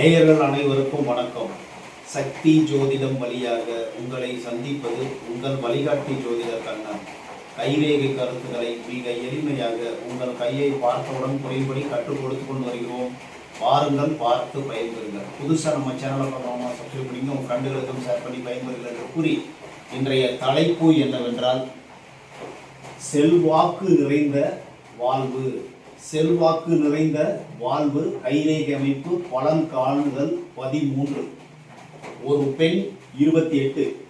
நேயர்கள் அனைவருக்கும் வணக்கம். சக்தி ஜோதிடம் வழியாக உங்களை சந்திப்பது உங்கள் வழிகாட்டி ஜோதிடர் கண்ணன். கைரேகை கருத்துக்களை மிக எளிமையாக உங்கள் கையை பார்த்தவுடன் குறைபடி கற்றுக் கொடுத்து கொண்டு வருகிறோம். பாருங்கள் பார்த்து பயன்பெறுங்கள். புதுசாக நம்ம சேனலை பார்க்கணுமா சப்ஸ்கிரைப் பண்ணிங்க உங்கள் கண்டுகளுக்கும் ஷேர் பண்ணி பயன்பெறுங்கள் என்று கூறி இன்றைய தலைப்பு என்னவென்றால் செல்வாக்கு நிறைந்த வாழ்வு. செல்வாக்கு நிறைந்த வாழ்வு கைரேகை அமைப்பு பலன் காணுதல் பதிமூன்று. ஒரு பெண் இருபத்தி எட்டு.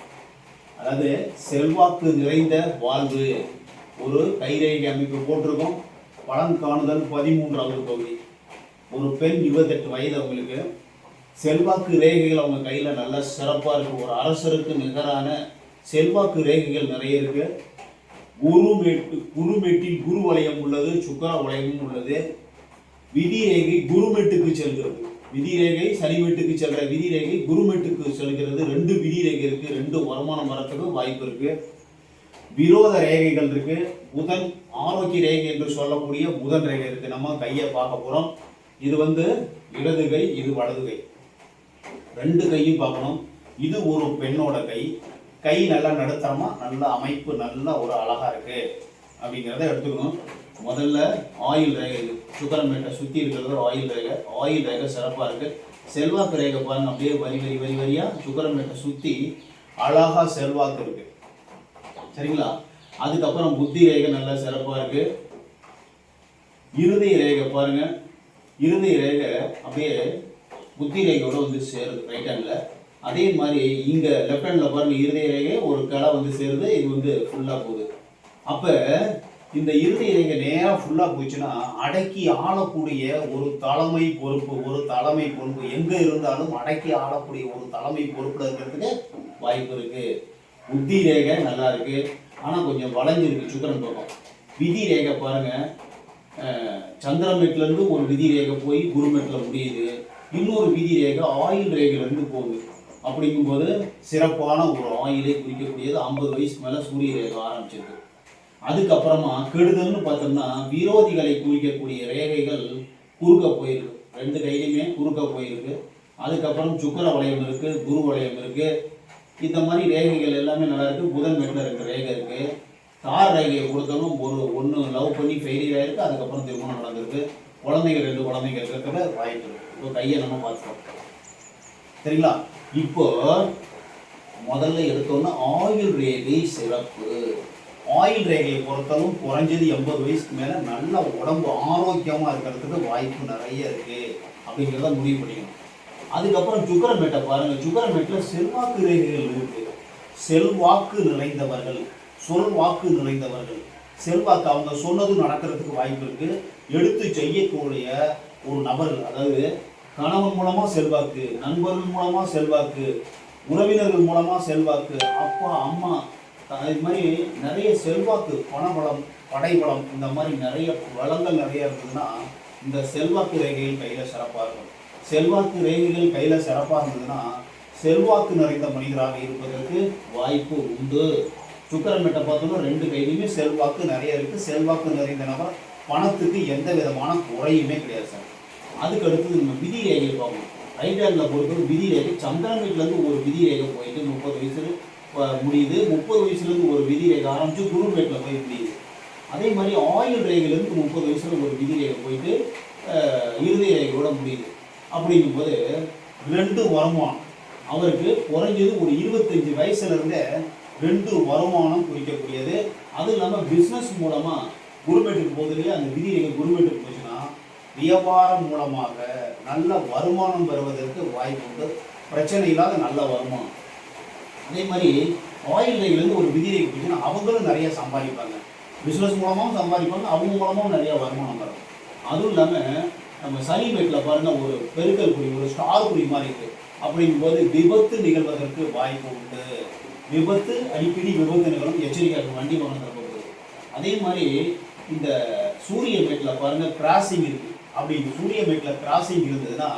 அதாவது செல்வாக்கு நிறைந்த வாழ்வு. ஒரு கைரேகை அமைப்பு போட்டிருக்கோம். பலன் காணுதல் பதிமூன்றாவது பகுதி. ஒரு பெண் இருபத்தெட்டு வயது அவங்களுக்கு. செல்வாக்கு ரேகைகள் அவங்க கையில் நல்லா சிறப்பாக இருக்கு. ஒரு அரசருக்கு நிகரான செல்வாக்கு ரேகைகள் நிறைய இருக்குது குருமேட்டு குருமேட்டில் குரு வளையம் உள்ளது சுக்கர வளையமும் உள்ளது. விதி ரேகை குருமேட்டுக்கு செல்கிறது. விதி ரேகை சரிவெட்டுக்கு செல்ற விதி ரேகை குருமேட்டுக்கு செல்கிறது. ரெண்டு விதி ரேகை இருக்கு ரெண்டு வருமானம் வரத்துக்கு வாய்ப்பு இருக்கு. விரோத ரேகைகள் இருக்கு. புதன் ஆரோக்கிய ரேகை என்று சொல்லக்கூடிய புதன் ரேகை இருக்கு. நம்ம கையை பார்க்க போறோம். இது வந்து இடது கை இது வலது கை. ரெண்டு கையும் பார்க்கணும். இது ஒரு பெண்ணோட கை. கை நல்லா நடுத்தரமா நல்ல அமைப்பு நல்ல ஒரு அழகா இருக்கு. அப்படிங்கிறத எடுத்துக்கணும். முதல்ல ஆயில் ரேகை சுகர் சுக்கரமேட்டை சுத்தி இருக்கிறது ஒரு ஆயில் ரேகை. ஆயில் ரேகை சிறப்பா இருக்கு. செல்வாக்கு ரேகை பாருங்க அப்படியே வரி வரி வரி வரியா சுக்கரமேட்டை சுத்தி அழகா செல்வாக்கு இருக்கு. சரிங்களா? அதுக்கப்புறம் புத்தி ரேகை நல்லா சிறப்பா இருக்கு. இருதய ரேகை பாருங்க. இருதய ரேகை அப்படியே புத்தி ரேகையோட வந்து சேருது. ரைட் ஹேண்ட்ல அதே மாதிரி இங்க லெஃப்ட் ஹேண்ட்ல பாருங்க இருதய ரேகை ஒரு களை வந்து சேருது இது வந்து ஃபுல்லா போகுது. அப்ப இந்த இருதய ரேகை நேரா ஃபுல்லா போச்சுன்னா அடக்கி ஆளக்கூடிய ஒரு தலைமை பொறுப்பு ஒரு தலைமை பொறுப்பு எங்க இருந்தாலும் அடக்கி ஆளக்கூடிய ஒரு தலைமை பொறுப்புல இருக்கிறதுக்கு வாய்ப்பு இருக்கு. புத்தி ரேகை நல்லா இருக்கு. ஆனா கொஞ்சம் வளைஞ்சிருக்கு சுக்கரன் பக்கம். விதி ரேகை பாருங்க. அஹ், சந்திரமேட்ல இருந்து ஒரு விதி ரேகை போய் குருமேட்ல முடியுது. இன்னொரு விதி ரேகை ஆயில் ரேகையில இருந்து போகுது. அப்படிங்கும்போது சிறப்பான ஒரு ஆயிலை குறிக்கக்கூடியது ஐம்பது வயசுக்கு மேலே சூரிய ரேகை ஆரம்பிச்சிருக்கு. அதுக்கப்புறமா கெடுதல்னு பார்த்தோம்னா விரோதிகளை குறிக்கக்கூடிய ரேகைகள் குறுக்க போயிருக்கு. ரெண்டு கையிலையுமே குறுக்க போயிருக்கு. அதுக்கப்புறம் சுக்கர வளையம் இருக்குது குரு வளையம் இருக்குது இந்த மாதிரி ரேகைகள் எல்லாமே நல்லா இருக்குது புதன் மேட்டில் இருக்கிற ரேகை இருக்குது தார் ரேகையை கொடுத்தவங்க ஒரு ஒன்று லவ் பண்ணி ஃபெயிலியர் ஆகிருக்கு அதுக்கப்புறம் திருமணம் நடந்திருக்கு. குழந்தைங்க ரெண்டு குழந்தைங்க இருக்கிறத வாய்ப்பு இருக்குது இப்போ கையை நம்ம பார்த்துக்கோம் சரிங்களா? இப்போ முதல்ல எடுத்தோன்னா ஆயுள் ரேகை சிறப்பு. ஆயில் ரேகையை பொறுத்தளவும் குறைஞ்சது எண்பது வயசுக்கு மேலே நல்ல உடம்பு ஆரோக்கியமாக இருக்கிறதுக்கு வாய்ப்பு நிறைய இருக்கு அப்படிங்கிறத முடிவு பண்ணிக்கணும். அதுக்கப்புறம் சுக்கரமேட்டை பாருங்க. சுக்கரமேட்டில் செல்வாக்கு ரேகைகள் இருக்கு. செல்வாக்கு நிறைந்தவர்கள் சொல்வாக்கு நிறைந்தவர்கள். செல்வாக்கு அவங்க சொன்னதும் நடக்கிறதுக்கு வாய்ப்பு இருக்கு. எடுத்து செய்யக்கூடிய ஒரு நபர்கள் அதாவது கணவன் மூலமா செல்வாக்கு நண்பர்கள் மூலமா செல்வாக்கு உறவினர்கள் மூலமா செல்வாக்கு அப்பா அம்மா இது மாதிரி நிறைய செல்வாக்கு பணபலம் படைபலம் இந்த மாதிரி நிறைய வளங்கள் நிறைய இருந்ததுன்னா இந்த செல்வாக்கு ரேகைகள் கையில சிறப்பாக இருக்கும். செல்வாக்கு ரேகைகள் கையில சிறப்பாக இருந்ததுன்னா செல்வாக்கு நிறைந்த மனிதராக இருப்பதற்கு வாய்ப்பு உண்டு. சுக்கரமேட்டை பார்த்தோம்னா ரெண்டு கையிலுமே செல்வாக்கு நிறைய இருக்கு. செல்வாக்கு நிறைந்த நபர் பணத்துக்கு எந்த விதமான குறையுமே கிடையாது சார். அதுக்கு அடுத்தது நம்ம விதி ரேகை பார்ப்போம். ரைட் ஹேண்டில் பொறுத்தவரை விதி ரேகை சந்திரன் வீட்டிலேருந்து ஒரு விதி ரேகை போயிட்டு முப்பது வயசுல முடியுது. முப்பது வயசுலேருந்து ஒரு விதி ரேகை ஆரம்பிச்சு குருமேட்டில் போய் முடியுது. அதே மாதிரி ஆயுள் ரேகையிலேருந்து முப்பது வயசுல ஒரு விதி ரேகை போயிட்டு இறுதி ரேகையோட முடியுது. அப்படிங்கும்போது ரெண்டு வருமானம். அவருக்கு குறைஞ்சது ஒரு இருபத்தஞ்சு வயசுலேருந்தே ரெண்டு வருமானம் குறிக்கக்கூடியது. அதுவும் இல்லாமல் பிஸ்னஸ் மூலமாக குருமேட்டுக்கு போகுது இல்லையா? அந்த விதி ரேகை குருமேட்டுக்கு போச்சுன்னா வியாபாரம் மூலமாக நல்ல வருமானம் பெறுவதற்கு வாய்ப்பு உண்டு. பிரச்சனை இல்லாத நல்ல வருமானம். அதே மாதிரி ஆயில் ரேகையிலேருந்து ஒரு விதிரை போச்சுன்னா அவங்களும் நிறைய சம்பாதிப்பாங்க. பிஸ்னஸ் மூலமாகவும் சம்பாதிப்பாங்க அவங்க மூலமாகவும் நிறைய வருமானம் வரும் அதுவும் இல்லாமல் நம்ம சனி மேட்டில் பாருங்கள் ஒரு பெருக்கல் குறி ஒரு ஸ்டார் குறி மாதிரி இருக்குது அப்படிங்கும்போது விபத்து நிகழ்வதற்கு வாய்ப்பு உண்டு. விபத்து அடிக்கடி விபத்து நிகழும் எச்சரிக்கை வண்டி வாகனத்தில் போகுது அதே மாதிரி இந்த சூரிய மேட்டில் பாருங்கள் கிராசிங் இருக்குது அப்படி சூரிய மேட்டில் கிராசிங் இருந்ததுன்னா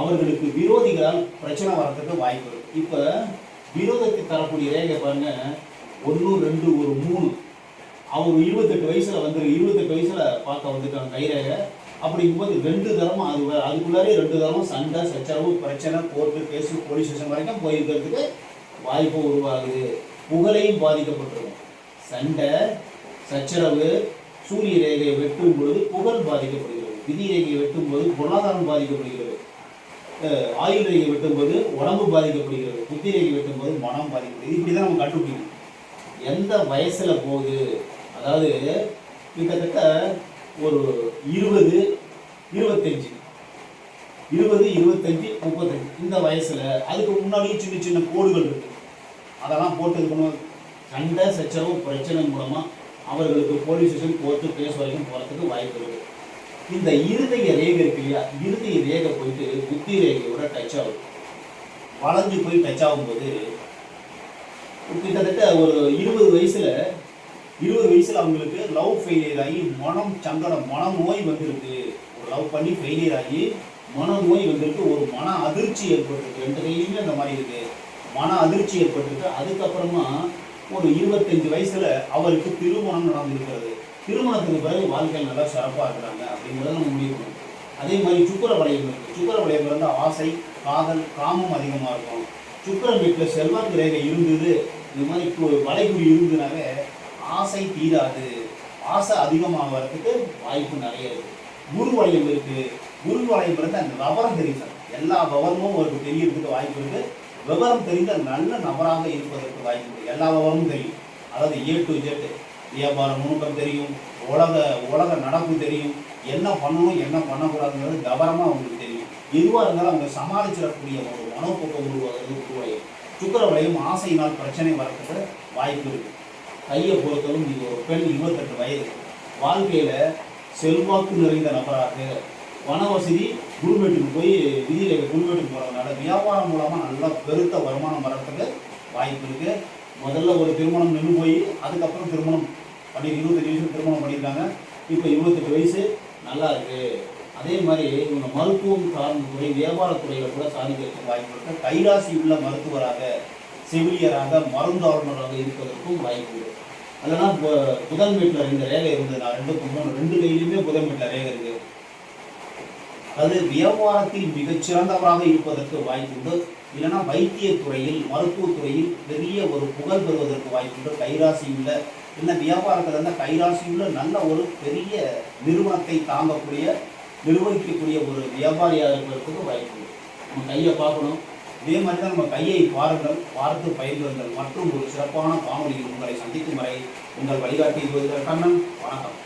அவர்களுக்கு விரோதிகளால் பிரச்சனை வர்றதுக்கு வாய்ப்பு இருக்கு. இப்போ விரோதத்தை தரக்கூடிய ரேகை பாருங்க ஒன்று ரெண்டு ஒரு மூணு. அவர் இருபத்தெட்டு வயசில் வந்து இருபத்தெட்டு வயசில் பார்க்க வந்துட்டாங்க கைரேகை அப்படிங்கும்போது ரெண்டு தரமும் அது அதுக்குள்ளாரே ரெண்டு தரமும் சண்டை சச்சரவு பிரச்சனை கோர்ட்டு கேஸு போலீஸ் ஸ்டேஷன் வரைக்கும் போயிருக்கிறதுக்கு வாய்ப்பு உருவாகுது. புகழையும் பாதிக்கப்பட்டிருக்கும். சண்டை சச்சரவு சூரிய ரேகையை வெட்டும் பொழுது புகழ் பாதிக்கப்படுது விதி ரேகையை வெட்டும் போது பொருளாதாரம் பாதிக்கப்படுகிறது. ஆயுள் ரேகை வெட்டும்போது உடம்பு பாதிக்கப்படுகிறது. புத்தி ரேகை வெட்டும்போது மனம் பாதிக்கப்படுகிறது. இப்படி தான் நம்ம கண்டுபிடிக்கணும். எந்த வயசில் போகுது? அதாவது கிட்டத்தட்ட ஒரு இருபது இருபத்தஞ்சு. இருபது இருபத்தஞ்சு முப்பத்தஞ்சு. இந்த வயசில் அதுக்கு முன்னாடியும் சின்ன சின்ன கோடுகள் இருக்கு. அதெல்லாம் போட்டு இருக்கணும் சண்டை சச்சரவு பிரச்சனை மூலமாக அவர்களுக்கு போலீஸ் ஸ்டேஷன் கோர்ட்டு கேஸ் வரைக்கும் போகிறதுக்கு வாய்ப்பு இருக்குது இந்த இருதய ரேகை இருக்கு இல்லையா இருதய ரேகை போயிட்டு புத்தி ரேகையோட டச் ஆகும். வளைஞ்சு போய் டச் ஆகும்போது கிட்டத்தட்ட ஒரு இருபது வயசுல இருபது வயசுல அவங்களுக்கு லவ் ஃபெயிலியர் ஆகி மனம் சங்கடம் மன நோய் வந்திருக்கு. ஒரு லவ் பண்ணி ஃபெயிலியர் ஆகி மன நோய் வந்திருக்கு ஒரு மன அதிர்ச்சி ஏற்பட்டிருக்கு. ரெண்டு கையிலுமே அந்த மாதிரி இருக்கு. மன அதிர்ச்சி ஏற்பட்டிருக்கு. அதுக்கப்புறமா ஒரு இருபத்தஞ்சு வயசுல அவருக்கு திருமணம் நடந்திருக்கிறது. திருமணத்துக்கு பிறகு வாழ்க்கை நல்லா சிறப்பாக இருக்கிறாங்க அப்படிங்கிறத நம்ம முடிவு பண்ணணும். அதே மாதிரி சுக்கர வளையம் இருக்குது சுக்கர வளையம் இருந்தால் ஆசை காதல் காமம் அதிகமாக இருக்கும். சுக்கர வீட்டில் செல்வாக்கு ரேகை இருந்தது. இந்த மாதிரி கு- வளைகுறி இருந்ததுனாவே ஆசை தீராது. ஆசை அதிகமாக வரதுக்கு வாய்ப்பு நிறைய இருக்குது குரு வளையம் இருக்குது குரு வளையம் இருந்து அந்த விவரம் தெரியும் சார் எல்லா விவரமும் அவருக்கு தெரியறதுக்கு வாய்ப்பு இருக்குது விவரம் தெரிந்த நல்ல நபராக இருப்பதற்கு வாய்ப்பு இருக்குது எல்லா விவரமும் தெரியும். அதாவது ஏ டு ஜெட்டு வியாபாரம் நுணுக்கம் தெரியும் உலக உலக நடப்பு தெரியும். என்ன பண்ணணும் என்ன பண்ணக்கூடாதுங்கிறது கவனமாக அவங்களுக்கு தெரியும். எதுவாக இருந்தாலும் அவங்க சமாளிச்சிடக்கூடிய ஒரு மனோபோக்கம் உருவாகிறது உருவாயும் சுக்கர வளையம் ஆசையினால் பிரச்சனை வரத்துக்கு வாய்ப்பு இருக்குது கையை பொறுத்தவரும் இது ஒரு பெண் இருபத்தெட்டு வயது. வாழ்க்கையில் செல்வாக்கு நிறைந்த நபராக பண வசதி குருமேட்டுக்கு போய் விதியில் குருமேட்டுக்கு போகிறதுனால வியாபாரம் மூலமாக நல்லா பெருத்த வருமானம் வரத்துக்கு வாய்ப்பு இருக்குது முதல்ல ஒரு திருமணம் நின்று போய் அதுக்கப்புறம் திருமணம் அப்படி இருபத்தஞ்சு வயசு திருமணம் பண்ணியிருக்காங்க. இப்போ இருபத்தெட்டு வயசு நல்லா இருக்கு. அதே மாதிரி இவங்க மருத்துவம் சார்ந்த துறை வியாபாரத்துறையில கூட சாதிக்கிறதுக்கு வாய்ப்பு இருக்கு. கைராசி உள்ள மருத்துவராக செவிலியராக மருந்தாளுநராக இருப்பதற்கும் வாய்ப்பு இருக்கு. அதனா புதன் வீட்டில் ரெண்டு ரேகை இருந்தது நான் ரெண்டு மூணு ரெண்டு கையிலுமே புதன் வீட்டில் ரேகை இருக்கு. அது வியாபாரத்தில் மிகச்சிறந்தவராக இருப்பதற்கு வாய்ப்பு உண்டு. இல்லைன்னா வைத்தியத்துறையில் மருத்துவத்துறையில் பெரிய ஒரு புகழ் பெறுவதற்கு வாய்ப்புண்டு கைராசி உள்ள இந்த வியாபாரத்தில் இருந்தால் கைராசி உள்ள நல்ல ஒரு பெரிய நிறுவனத்தை தாங்கக்கூடிய நிர்வகிக்கக்கூடிய ஒரு வியாபாரியாக இருப்பதற்கு வாய்ப்பு நம்ம கையை பார்க்கணும். இதே மாதிரி தான் நம்ம கையை பாருங்கள் பார்த்து பயிர்களுங்கள் மற்றும் ஒரு சிறப்பான காணொலியில் உங்களை சந்திக்கும் வரை உங்கள் வழிகாட்டி கண்ணன். வணக்கம்.